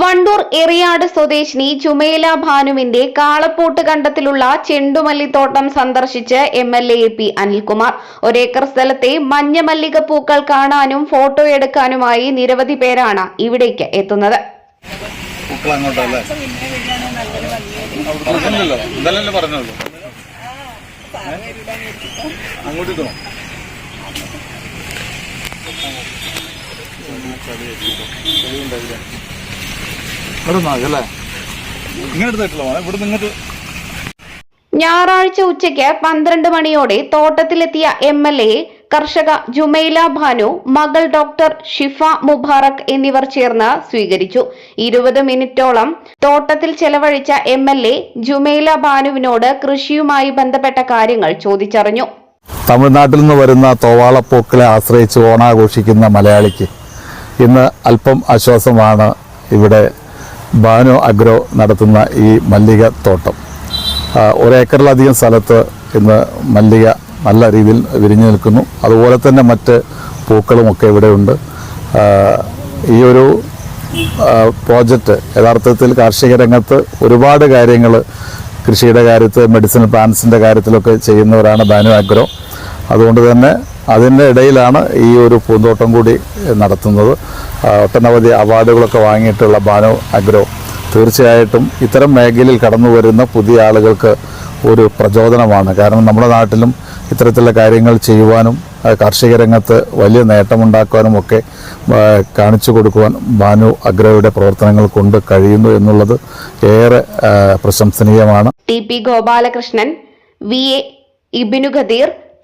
വണ്ടൂർ എറിയാട് സ്വദേശിനി ചുമേല ഭാനുവിന്റെ കാളപ്പൂട്ട് കണ്ടത്തിലുള്ള ചെണ്ടുമല്ലിത്തോട്ടം സന്ദർശിച്ച് M L A P Anilkumar. ഒരേക്കർ സ്ഥലത്തെ മഞ്ഞ മല്ലിക പൂക്കൾ കാണാനും ഫോട്ടോ എടുക്കാനുമായി നിരവധി പേരാണ് ഇവിടേക്ക് എത്തുന്നത്. അങ്ങോട്ട് ഇവിടെ ഞായറാഴ്ച ഉച്ചയ്ക്ക് പന്ത്രണ്ട് മണിയോടെ തോട്ടത്തിലെത്തിയ എം എൽ എ കർഷക ജുമൈല ഭാനു മകൾ ഡോക്ടർ ഷിഫ മുബാറക് എന്നിവർ ചേർന്ന് സ്വീകരിച്ചു. ഇരുപത് മിനിറ്റോളം തോട്ടത്തിൽ ചെലവഴിച്ച എം എൽ എ ജുമൈല ഭാനുവിനോട് കൃഷിയുമായി ബന്ധപ്പെട്ട കാര്യങ്ങൾ ചോദിച്ചറിഞ്ഞു. തമിഴ്നാട്ടിൽ നിന്ന് വരുന്ന തോവാളപ്പൂക്കളെ ആശ്രയിച്ച് ഓണാഘോഷിക്കുന്ന മലയാളിക്ക് ഇന്ന് അല്പം ആശ്വാസമാണ് ഇവിടെ ബാനു അഗ്രോ നടത്തുന്ന ഈ മല്ലിക തോട്ടം. ഒരേക്കറിലധികം സ്ഥലത്ത് ഇന്ന് മല്ലിക നല്ല രീതിയിൽ വിരിഞ്ഞു നിൽക്കുന്നു. അതുപോലെ തന്നെ മറ്റ് പൂക്കളുമൊക്കെ ഇവിടെയുണ്ട് ഈ ഒരു പ്രോജക്റ്റ് യഥാർത്ഥത്തിൽ കാർഷിക രംഗത്ത് ഒരുപാട് കാര്യങ്ങൾ കൃഷിയുടെ കാര്യത്തിൽ മെഡിസിനൽ പ്ലാന്റ്സിന്റെ കാര്യത്തിലൊക്കെ ചെയ്യുന്നവരാണ് ബാനു അഗ്രോ. അതുകൊണ്ട് തന്നെ അതിന്റെ ഇടയിലാണ് ഈ ഒരു പൂന്തോട്ടം കൂടി നടത്തുന്നത്. ഒട്ടനവധി അവാർഡുകളൊക്കെ വാങ്ങിയിട്ടുള്ള ബാനു അഗ്രോ. തീർച്ചയായിട്ടും ഇത്തരം മേഖലയിൽ കടന്നു വരുന്ന പുതിയ ആളുകൾക്ക് ഒരു പ്രചോദനമാണ്. കാരണം നമ്മുടെ നാട്ടിലും ഇത്തരത്തിലുള്ള കാര്യങ്ങൾ ചെയ്യുവാനും കാർഷിക രംഗത്ത് വലിയ നേട്ടമുണ്ടാക്കുവാനും ഒക്കെ കാണിച്ചു കൊടുക്കുവാൻ ബാനു അഗ്രയുടെ പ്രവർത്തനങ്ങൾ കൊണ്ട് കഴിയുന്നു എന്നുള്ളത് ഏറെ പ്രശംസനീയമാണ്. T P Gopalakrishnan V A Ibinu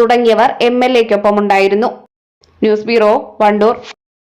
തുടങ്ങിയവർ എം എൽ എക്കൊപ്പം ഉണ്ടായിരുന്നു ന്യൂസ് ബ്യൂറോ വണ്ടൂർ.